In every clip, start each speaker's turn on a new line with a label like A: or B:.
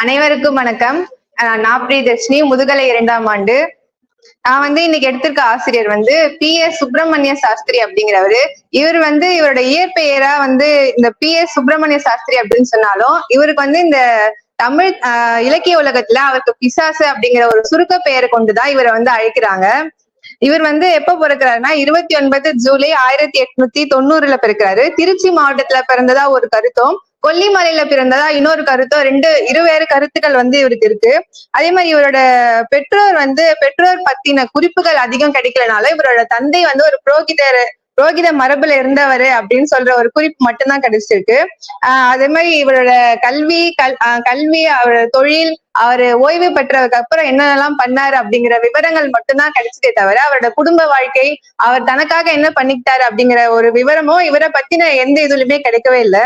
A: அனைவருக்கும் வணக்கம். நான் பிரியதர்ஷினி முதுகலை இரண்டாம் ஆண்டு. நான் வந்து இன்னைக்கு எடுத்திருக்க ஆசிரியர் வந்து பி எஸ் சுப்பிரமணிய சாஸ்திரி அப்படிங்கிறவரு. இவர் வந்து இவரோட இயற்பெயரா வந்து இந்த பி எஸ் சுப்பிரமணிய சாஸ்திரி அப்படின்னு சொன்னாலும் இவருக்கு வந்து இந்த தமிழ் ஆஹ் இலக்கிய உலகத்துல அவருக்கு பிசாசு அப்படிங்கிற ஒரு சுருக்க பெயரை கொண்டுதான் இவரை வந்து அழைக்கிறாங்க. இவர் வந்து எப்ப பிறக்கிறாருன்னா இருபத்தி ஒன்பது ஜூலை ஆயிரத்தி எட்நூத்தி தொண்ணூறுல பிறக்கிறாரு. திருச்சி மாவட்டத்துல பிறந்ததா ஒரு கருத்தும். கொல்லிமலையில பிறந்ததா இன்னொரு கருத்தும் ரெண்டு இருவேறு கருத்துக்கள் வந்து இவருக்கு இருக்கு. அதே மாதிரி இவரோட பெற்றோர் வந்து பெற்றோர் பத்தின குறிப்புகள் அதிகம் கிடைக்கலனால இவரோட தந்தை வந்து ஒரு புரோகிதர் புரோகித மரபுல இருந்தவர் அப்படின்னு சொல்ற ஒரு குறிப்பு மட்டும்தான் கிடைச்சிருக்கு. ஆஹ் அதே மாதிரி இவரோட கல்வி கல் கல்வி அவரோட தொழில் அவர் ஓய்வு பெற்றதுக்கு அப்புறம் என்னென்னலாம் பண்ணாரு அப்படிங்கிற விவரங்கள் மட்டும்தான் கிடைச்சதே தவிர அவரோட குடும்ப வாழ்க்கை அவர் தனக்காக என்ன பண்ணிக்கிட்டாரு அப்படிங்கிற ஒரு விவரமும் இவரை பத்தின எந்த இதுலயுமே கிடைக்கவே இல்லை.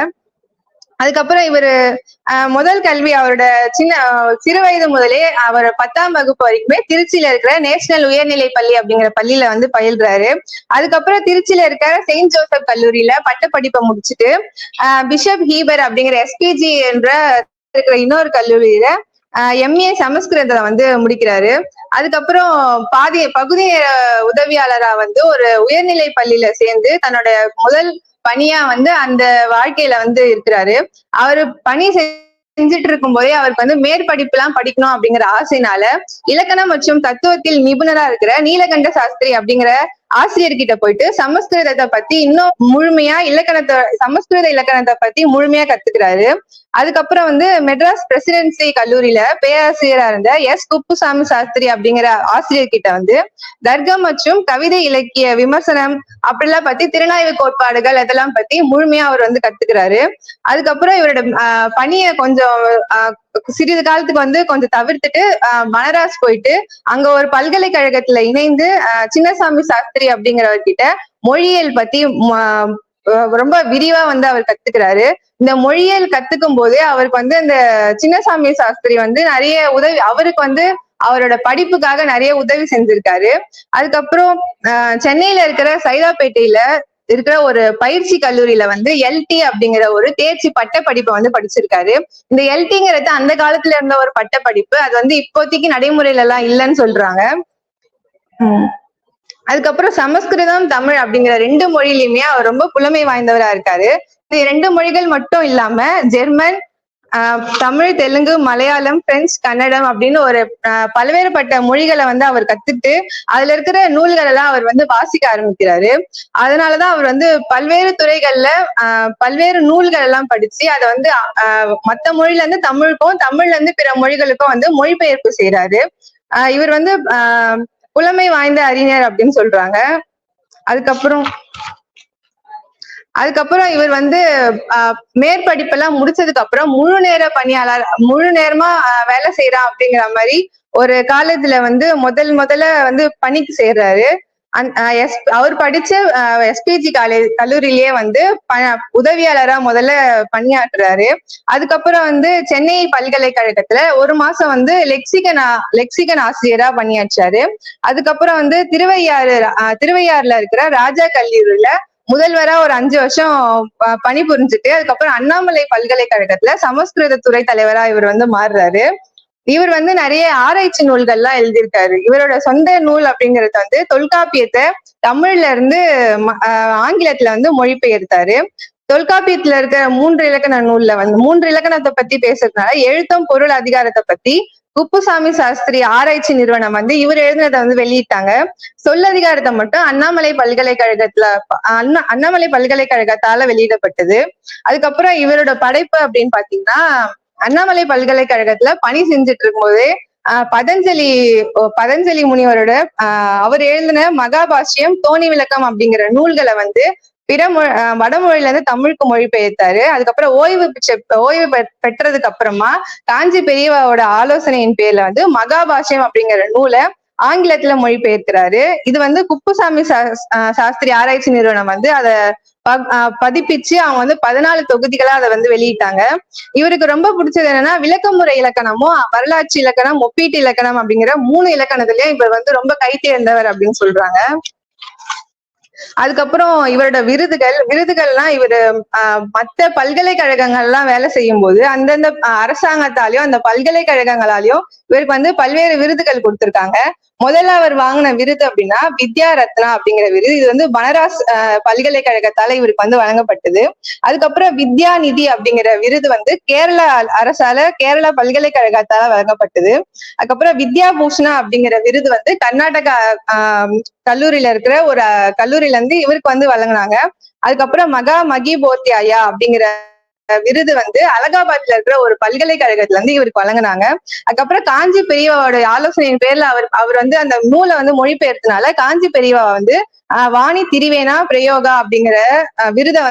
A: அதுக்கப்புறம் இவரு ஆஹ் முதல் கல்வி அவரோட சின்ன சிறு வயது முதலே அவர் பத்தாம் வகுப்பு வரைக்குமே திருச்சியில இருக்கிற நேஷனல் உயர்நிலை பள்ளி அப்படிங்கிற பள்ளியில வந்து பயில்றாரு. அதுக்கப்புறம் திருச்சியில இருக்கிற செயின்ட் ஜோசப் கல்லூரியில பட்டப்படிப்பை முடிச்சுட்டு ஆஹ் பிஷப் ஹீபர் அப்படிங்கிற எஸ்பிஜி என்ற இருக்கிற இன்னொரு கல்லூரியில எம்ஏ சமஸ்கிருதத்தை வந்து முடிக்கிறாரு. அதுக்கப்புறம் பாதி பகுதி நேர உதவியாளரா வந்து ஒரு உயர்நிலை பள்ளியில சேர்ந்து தன்னோட முதல் பணியா வந்து அந்த வாழ்க்கையில வந்து இருக்கிறாரு. அவரு பணி செஞ்சுட்டு இருக்கும் போதே அவருக்கு வந்து மேற்படிப்பு எல்லாம் படிக்கணும் அப்படிங்கிற ஆசைனால இலக்கணம் மற்றும் தத்துவத்தில் நிபுணரா இருக்கிற நீலகண்ட சாஸ்திரி அப்படிங்கிற ஆசிரியர்கிட்ட போயிட்டு சமஸ்கிருதத்தை பத்தி இன்னும் முழுமையா இலக்கணத்தை சமஸ்கிருத இலக்கணத்தை பத்தி முழுமையா கத்துக்கிறாரு. அதுக்கப்புறம் வந்து மெட்ராஸ் பிரசிடென்சி கல்லூரியில பேராசிரியரா இருந்த எஸ் குப்புசாமி சாஸ்திரி அப்படிங்கிற ஆசிரியர் கிட்ட வந்து தர்க்கம் மற்றும் கவிதை இலக்கிய விமர்சனம் அப்படிலாம் பத்தி திறனாய்வு கோட்பாடுகள் இதெல்லாம் பத்தி முழுமையா அவர் வந்து கத்துக்கிறாரு. அதுக்கப்புறம் இவரோட பணியை கொஞ்சம் ஆஹ் சிறிது காலத்துக்கு வந்து கொஞ்சம் தவிர்த்துட்டு ஆஹ் மனராஸ் போயிட்டு அங்க ஒரு பல்கலைக்கழகத்துல இணைந்து சின்னசாமி சாஸ்திரி அப்படிங்கிறவர்கிட்ட மொழியியல் பத்தி ம- ரொம்ப விரிவா வந்து அவர் கத்துக்கிறாரு. இந்த மொழியியல் கத்துக்கும் போது அவருக்கு வந்து இந்த சின்னசாமி சாஸ்திரி வந்து நிறைய உதவி அவருக்கு வந்து அவரோட படிப்புக்காக நிறைய உதவி செஞ்சிருக்காரு. அதுக்கப்புறம் சென்னையில இருக்கிற சைதாப்பேட்டையில இருக்கிற ஒரு பயிற்சி கல்லூரியில வந்து எல்டி அப்படிங்கிற ஒரு தேர்ச்சி பட்ட படிப்பை வந்து படிச்சிருக்காரு. இந்த எல்டிங்கிறது அந்த காலத்துல இருந்த ஒரு பட்ட படிப்பு அது வந்து இப்போதைக்கு நடைமுறையில எல்லாம் இல்லைன்னு சொல்றாங்க. உம் அதுக்கப்புறம் சமஸ்கிருதம் தமிழ் அப்படிங்கிற ரெண்டு மொழியிலுமே அவர் ரொம்ப புலமை வாய்ந்தவரா இருக்காரு. இந்த ரெண்டு மொழிகள் மட்டும் இல்லாம ஜெர்மன் தமிழ் தெலுங்கு மலையாளம் பிரெஞ்சு கன்னடம் அப்படின்னு ஒரு பல்வேறுபட்ட மொழிகளை வந்து அவர் கத்துட்டு அதுல இருக்கிற நூல்கள் எல்லாம் அவர் வந்து வாசிக்க ஆரம்பிக்கிறாரு. அதனாலதான் அவர் வந்து பல்வேறு துறைகள்ல பல்வேறு நூல்கள் எல்லாம் படிச்சு அதை வந்து மத்த மொழியில இருந்து தமிழுக்கும் தமிழ்ல இருந்து பிற மொழிகளுக்கும் வந்து மொழிபெயர்ப்பு செய்யறாரு இவர் வந்து புலமை வாய்ந்த அறிஞர் அப்படின்னு சொல்றாங்க. அதுக்கப்புறம் அதுக்கப்புறம் இவர் வந்து மேற்படிப்பெல்லாம் முடிச்சதுக்கு அப்புறம் முழு நேர பணியாளர் முழு நேரமா வேலை செய்யறான் அப்படிங்கிற மாதிரி ஒரு காலேஜ்ல வந்து முதல் முதல்ல வந்து பணிக்கு சேர்றாரு. அந்- எஸ் அவர் படிச்ச எஸ்பிஜி காலேஜ் கல்லூரியிலேயே வந்து ப- உதவியாளரா முதல்ல பணியாற்றுறாரு. அதுக்கப்புறம் வந்து சென்னை பல்கலைக்கழகத்துல ஒரு மாசம் வந்து லெக்சிகன் லெக்சிகன் ஆசிரியரா பணியாற்றாரு. அதுக்கப்புறம் வந்து திருவையாறு திருவையாறுல இருக்கிற ராஜா கல்லூரியில முதல்வரா ஒரு அஞ்சு வருஷம் ப- பணிபுரிஞ்சுட்டு அதுக்கப்புறம் அண்ணாமலை பல்கலைக்கழகத்துல சமஸ்கிருத துறை தலைவரா இவர் வந்து மாறுறாரு. இவர் வந்து நிறைய ஆராய்ச்சி நூல்கள்லாம் எழுதியிருக்காரு. இவரோட சொந்த நூல் அப்படிங்கறது வந்து தொல்காப்பியத்தை தமிழ்ல இருந்து ம- ஆஹ் ஆங்கிலத்துல வந்து மொழிபெயர்த்தாரு. தொல்காப்பியத்துல இருக்கிற மூன்று இலக்கண நூல்ல வந்து மூன்று இலக்கணத்தை பத்தி பேசுறதுனால எழுத்தும் பொருள் அதிகாரத்தை பத்தி குப்புசாமி சாஸ்திரி ஆராய்ச்சி நிறுவனம் வந்து இவர் எழுதினதை வந்து வெளியிட்டாங்க. சொல்லதிகாரத்தை மட்டும் அண்ணாமலை பல்கலைக்கழகத்துல அண்ணா அண்ணாமலை பல்கலைக்கழகத்தால வெளியிடப்பட்டது. அதுக்கப்புறம் இவரோட படைப்பு அப்படின்னு பாத்தீங்கன்னா அண்ணாமலை பல்கலைக்கழகத்துல பணி செஞ்சுட்டு இருக்கும்போது ஆஹ் பதஞ்சலி பதஞ்சலி முனிவரோட ஆஹ் அவர் எழுதின மகாபாஷ்யம் தோணி விளக்கம் அப்படிங்கிற நூல்களை வந்து பிற மொ வடமொழியில இருந்து தமிழுக்கு மொழிபெயர்த்தாரு. அதுக்கப்புறம் ஓய்வு பெற்ற ஓய்வு பெற்- பெற்றதுக்கு அப்புறமா காஞ்சி பெரியவாவோட ஆலோசனையின் பேர்ல வந்து மகாபாஷ்யம் அப்படிங்கிற நூலை ஆங்கிலத்துல மொழிபெயர்க்கிறாரு. இது வந்து குப்புசாமி சாஸ்திரி ஆராய்ச்சி நிறுவனம் வந்து அதை ப- ஆஹ் பதிப்பிச்சு அவங்க வந்து பதினாலு தொகுதிகளா அதை வந்து வெளியிட்டாங்க. இவருக்கு ரொம்ப பிடிச்சது என்னன்னா விளக்கமுறை இலக்கணமும் வரலாற்று இலக்கணம் ஒப்பீட்டு இலக்கணம் அப்படிங்கிற மூணு இலக்கணத்திலயும் இவர் வந்து ரொம்ப கை தேர்ந்தவர் அப்படின்னு சொல்றாங்க. அதுக்கப்புறம் இவரோட விருதுகள் விருதுகள்லாம் இவரு ஆஹ் மத்த பல்கலைக்கழகங்கள்லாம் வேலை செய்யும் போது அந்தந்த ஆஹ் அரசாங்கத்தாலையும் அந்த பல்கலைக்கழகங்களாலையும் இவருக்கு வந்து பல்வேறு விருதுகள் கொடுத்திருக்காங்க. முதல்ல அவர் வாங்கின விருது அப்படின்னா வித்யா ரத்னா அப்படிங்கிற விருது. இது வந்து பனராஸ் பல்கலைக்கழகத்தால இவருக்கு வந்து வழங்கப்பட்டது. அதுக்கப்புறம் வித்யா நிதி அப்படிங்கிற விருது வந்து கேரளா அரசால கேரளா பல்கலைக்கழகத்தால வழங்கப்பட்டது. அதுக்கப்புறம் வித்யா பூஷணா அப்படிங்கிற விருது வந்து கர்நாடகா ஆஹ் கல்லூரியில இருக்கிற ஒரு கல்லூரியில இருந்து இவருக்கு வந்து வழங்குனாங்க. அதுக்கப்புறம் மகா மகி போத்தியாயா அப்படிங்கிற விருது வந்து அலகாபாத்ல இருக்கிற ஒரு பல்கலைக்கழகத்துல இருந்து இவருக்கு வழங்குனாங்க. அதுக்கப்புறம் காஞ்சி பெரியவாவோட ஆலோசனையின் பேர்ல அவர் அவர் வந்து அந்த நூலை வந்து மொழிபெயர்த்தனால காஞ்சி பெரியவா வந்து ஆஹ், வாணி திரிவேனா பிரயோகா அப்படிங்கிற விருதை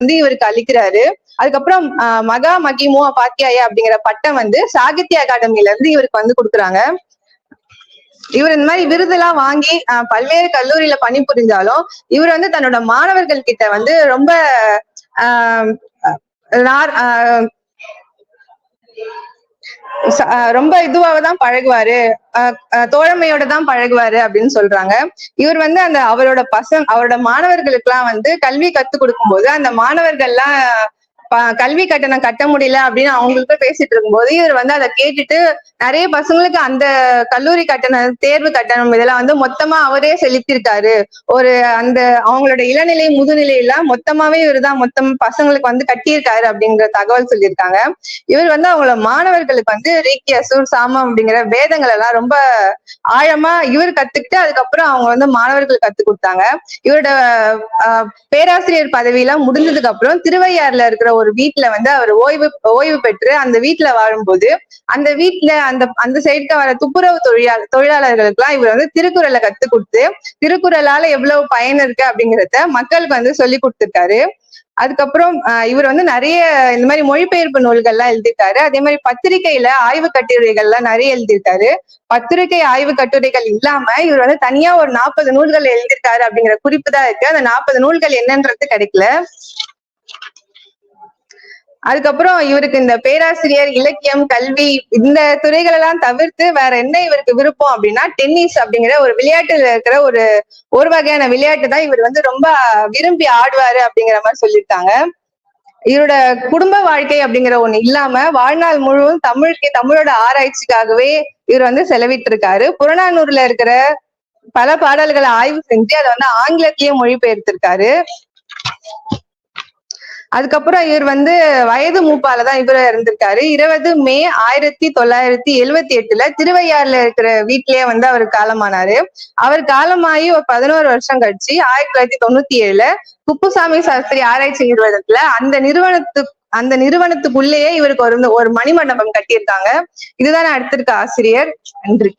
A: வந்து இவருக்கு அளிக்கிறாரு. அதுக்கப்புறம் ஆஹ், மகா மகிமோ பாத்தியாயா அப்படிங்கிற பட்டம் வந்து சாகித்ய அகாடமில இருந்து இவருக்கு வந்து கொடுக்குறாங்க. இவர் இந்த மாதிரி விருதெல்லாம் வாங்கி பல்வேறு கல்லூரியில பணிபுரிஞ்சாலும் இவர் வந்து தன்னோட மாணவர்கள் கிட்ட வந்து ரொம்ப ரொம்ப இதுவாக தான் பழகுவாரு தோழமையோட தான் பழகுவாரு அப்படின்னு சொல்றாங்க. இவர் வந்து அந்த அவரோட பசங்க அவரோட மாணவர்களுக்கு எல்லாம் வந்து கல்வி கத்து கொடுக்கும் போது அந்த மாணவர்கள்லாம் கல்வி கட்டணம் கட்ட முடியல அப்படின்னு அவங்களுக்கு பேசிட்டு இருக்கும்போது இவர் வந்து அதை கேட்டுட்டு நிறைய பசங்களுக்கு அந்த கல்லூரி கட்டணம் தேர்வு கட்டணம் இதெல்லாம் வந்து மொத்தமா அவரே செலுத்திருக்காரு. ஒரு அந்த அவங்களோட இளநிலை முதுநிலை எல்லாம் மொத்தமாவே இவர் தான் மொத்தம் பசங்களுக்கு வந்து கட்டியிருக்காரு அப்படிங்கிற தகவல் சொல்லியிருக்காங்க. இவர் வந்து அவங்களோட மாணவர்களுக்கு வந்து ரீக்கி அசூர் சாமம் அப்படிங்கிற வேதங்கள் எல்லாம் ரொம்ப ஆழமா இவர் கத்துக்கிட்டு அதுக்கப்புறம் அவங்க வந்து மாணவர்களுக்கு கத்து கொடுத்தாங்க. இவரோட பேராசிரியர் பதவியெல்லாம் முடிஞ்சதுக்கு அப்புறம் திருவையாறுல இருக்கிற ஒரு வீட்டுல வந்து அவர் ஓய்வு ஓய்வு பெற்று அந்த வீட்டுல வாழும்போது அந்த வீட்டுல அந்த அந்த சைடுக்கு வர துப்புரவு தொழிலாள தொழிலாளர்களுக்கு எல்லாம் இவர் வந்து திருக்குறளை கத்து கொடுத்து திருக்குறளால எவ்வளவு பயன் இருக்கு அப்படிங்கறத மக்களுக்கு வந்து சொல்லி கொடுத்திருக்காரு. அதுக்கப்புறம் இவர் வந்து நிறைய இந்த மாதிரி மொழிபெயர்ப்பு நூல்கள்லாம் எழுதியிருக்காரு. அதே மாதிரி பத்திரிகையில ஆய்வு கட்டுரைகள்லாம் நிறைய எழுதியிருக்காரு. பத்திரிகை ஆய்வு கட்டுரைகள் இல்லாம இவர் வந்து தனியா ஒரு நாற்பது நூல்கள் எழுதியிருக்காரு அப்படிங்கிற குறிப்பு தான் இருக்கு. அந்த நாற்பது நூல்கள் என்னன்றது கிடைக்கல. அதுக்கப்புறம் இவருக்கு இந்த பேராசிரியர் இலக்கியம் கல்வி இந்த துறைகள் எல்லாம் தவிர்த்து வேற என்ன இவருக்கு விருப்பம் அப்படின்னா டென்னிஸ் அப்படிங்கிற ஒரு விளையாட்டுல இருக்கிற ஒரு ஒரு வகையான விளையாட்டு தான் இவர் வந்து ரொம்ப விரும்பி ஆடுவாரு அப்படிங்கிற மாதிரி சொல்லியிருக்காங்க. இவரோட குடும்ப வாழ்க்கை அப்படிங்கிற ஒண்ணு இல்லாம வாழ்நாள் முழுவதும் தமிழுக்கு தமிழோட ஆராய்ச்சிக்காகவே இவர் வந்து செலவிட்டு இருக்காரு புறநானூர்ல இருக்கிற பல பாடல்களை ஆய்வு செஞ்சு அதை வந்து ஆங்கிலத்திலயும் மொழிபெயர்த்திருக்காரு. அதுக்கப்புறம் இவர் வந்து வயது மூப்பால தான் இவர் இருந்திருக்காரு. இருபது மே ஆயிரத்தி தொள்ளாயிரத்தி எழுவத்தி எட்டுல திருவையாறுல இருக்கிற வீட்டிலேயே வந்து அவர் காலமானாரு. அவர் காலமாகி ஒரு பதினோரு வருஷம் கழிச்சு ஆயிரத்தி தொள்ளாயிரத்தி தொண்ணூத்தி ஏழுல குப்புசாமி சாஸ்திரி ஆராய்ச்சி நிறுவனத்துல அந்த நிறுவனத்து அந்த நிறுவனத்துக்குள்ளேயே இவருக்கு ஒரு ஒரு மணிமண்டபம் கட்டியிருக்காங்க. இதுதான் நான் எடுத்திருக்க ஆசிரியர். நன்றி.